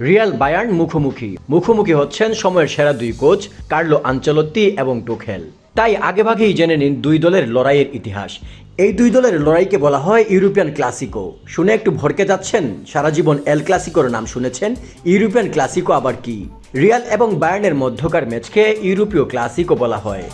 Real Bayern মুখোমুখি। মুখোমুখি হচ্ছেন সময়ের সেরা দুই কোচ, কার্লো আঞ্চলত্তি এবং টুখেল। তাই আগেভাগেই জেনে নিন দুই দলের লড়াইয়ের ইতিহাস। এই দুই দলের লড়াইকে বলা হয় ইউরোপিয়ান ক্লাসিকো। শুনে একটু ভরকে যাচ্ছেন? সারা জীবন এল ক্লাসিকোর নাম শুনেছেন। ইউরোপিয়ান ক্লাসিকো আবার কি? রিয়াল এবং বায়ার্নের মধ্যকার ম্যাচকে ইউরোপীয় ক্লাসিকো বলা হয়।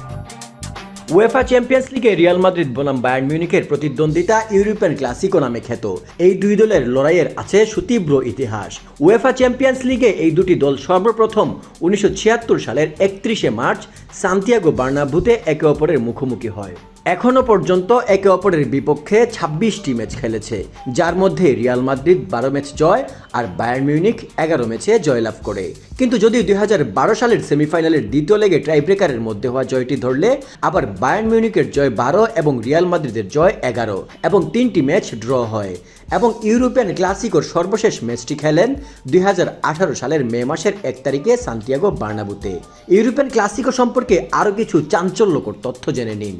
উয়েফা চ্যাম্পিয়ন্স লিগে রিয়াল মাদ্রিদ বনাম বায়ার্ন মিউনিকের প্রতিদ্বন্দ্বিতা ইউরোপিয়ান ক্লাসিকো নামে খ্যাত। এই দুই দলের লড়াইয়ের আছে সুতীব্র ইতিহাস। ওয়েফা চ্যাম্পিয়ন্স লিগে এই দুটি দল সর্বপ্রথম উনিশশো ছিয়াত্তর সালের একত্রিশে মার্চ সান্তিয়াগো বার্নাভুতে একে অপরের মুখোমুখি হয়। এখনও পর্যন্ত একে অপরের বিপক্ষে ছাব্বিশটি ম্যাচ খেলেছে, যার মধ্যে রিয়াল মাদ্রিদ বারো ম্যাচ জয় আর বায়ার্ন মিউনিক এগারো ম্যাচে জয়লাভ করে। কিন্তু যদি দুই হাজার বারো সালের সেমিফাইনালের দ্বিতীয় লেগে টাইব্রেকারের মধ্যে হওয়া জয়টি ধরলে, আবার বায়ার্ন মিউনিকের জয় বারো এবং রিয়াল মাদ্রিদের জয় এগারো এবং তিনটি ম্যাচ ড্র হয় এবং ইউরোপিয়ান ক্লাসিকোর সর্বশেষ ম্যাচটি খেলেন দুই হাজার আঠারো সালের মে মাসের এক তারিখে সান্তিয়াগো বার্নাবুতে। ইউরোপিয়ান ক্লাসিকো সম্পর্কে আরও কিছু চাঞ্চল্যকর তথ্য জেনে নিন।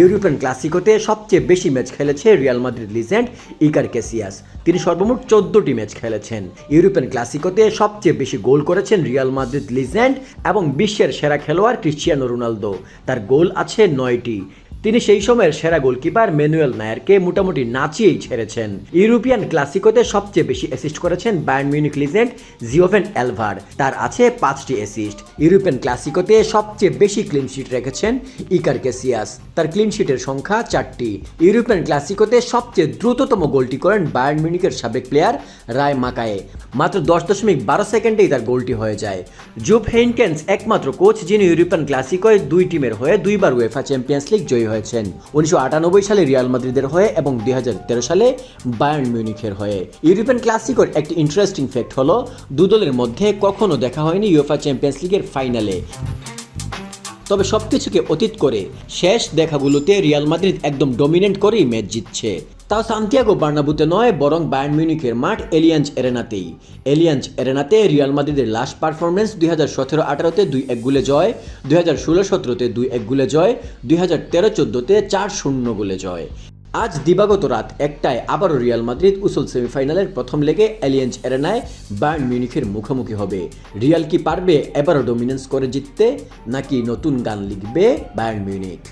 ইউরোপিয়ান ক্লাসিকোতে সবচেয়ে বেশি ম্যাচ খেলেছে Real Madrid legend Iker Casillas. তিনি সর্বমোট চোদ্দটি ম্যাচ খেলেছেন। ইউরোপিয়ান ক্লাসিকোতে সবচেয়ে বেশি গোল করেছেন রিয়াল মাদ্রিদ লিজেন্ড এবং বিশ্বের সেরা খেলোয়াড় ক্রিশ্চিয়ানো রোনালদো। তার গোল আছে নয়টি। তিনি সেই সময়ের সেরা গোলকিপার ম্যানুয়েল নায়ারকে মোটামুটি নাচিয়েই ছেড়েছেন। ইউরোপিয়ান ক্লাসিকোতে সবচেয়ে বেশি অ্যাসিস্ট করেছেন বায়ার্ন মিউনিক লিজেন্ড জিওভেন অ্যালভার। তার আছে পাঁচটি অ্যাসিস্ট ইউরোপিয়ান ক্লাসিকোতে সবচেয়ে বেশি ক্লিনশিট রেখেছেন ইকার কেসিয়াস। তার ক্লিনশিটের সংখ্যা চারটি। ইউরোপিয়ান ক্লাসিকোতে সবচেয়ে দ্রুততম গোলটি করেন বায়ার্ন মিউনিকের সাবেক প্লেয়ার রায় মাকায়ে। মাত্র দশ দশমিক বারো সেকেন্ডেই তার গোলটি হয়ে যায়। জুব হেইনকেন্স একমাত্র কোচ যিনি ইউরোপিয়ান ক্লাসিকোয় দুই টিমের হয়ে দুইবার উয়েফা চ্যাম্পিয়ন্স লিগ জয়ী হয়েছেন উনিশশো আটানব্বই সালে রিয়াল মাদ্রিদের হয়ে এবং দুই সালে বায়ার্ন মিউনিখের হয়ে। ইউরোপিয়ান ক্লাসিকোর একটি ইন্টারেস্টিং ফ্যাক্ট হলো, দু দলের মধ্যে কখনো দেখা হয়নি ইউএফা চ্যাম্পিয়ন্স লিগের ফাইনালে তবে সবকিছুকে অতীত করে শেষ দেখাগুলোতে রিয়াল মাদ্রিদ একদম ডমিনেন্ট করেই ম্যাচ জিতছে। তাও সান্তিয়াগো বার্নাবুতে নয়, বরং বায়ার্ন মিউনিকের মাঠ এলিয়াঞ্জ এরেনাতেই। এলিয়াঞ্জ এরেনাতে রিয়াল মাদ্রিদের লাস্ট পারফরমেন্স দুই হাজার সতেরো আঠারোতে দুই এক গুলে জয়, দুই হাজার ষোলো সতেরোতে দুই এক গুলে জয়, দুই হাজার তেরো চোদ্দোতে চার শূন্য গোলে জয়। আজ দিবাগত রাত একটায় আবারও রিয়াল মাদ্রিদ উসুল সেমিফাইনালের প্রথম লেগে অ্যালিয়েন্স এরেনায় বায়ার্ন মিউনিখের মুখোমুখি হবে। রিয়াল কি পারবে এবারও ডমিনেন্স করে জিততে, নাকি নতুন গান লিখবে বায়ার্ন মিউনিক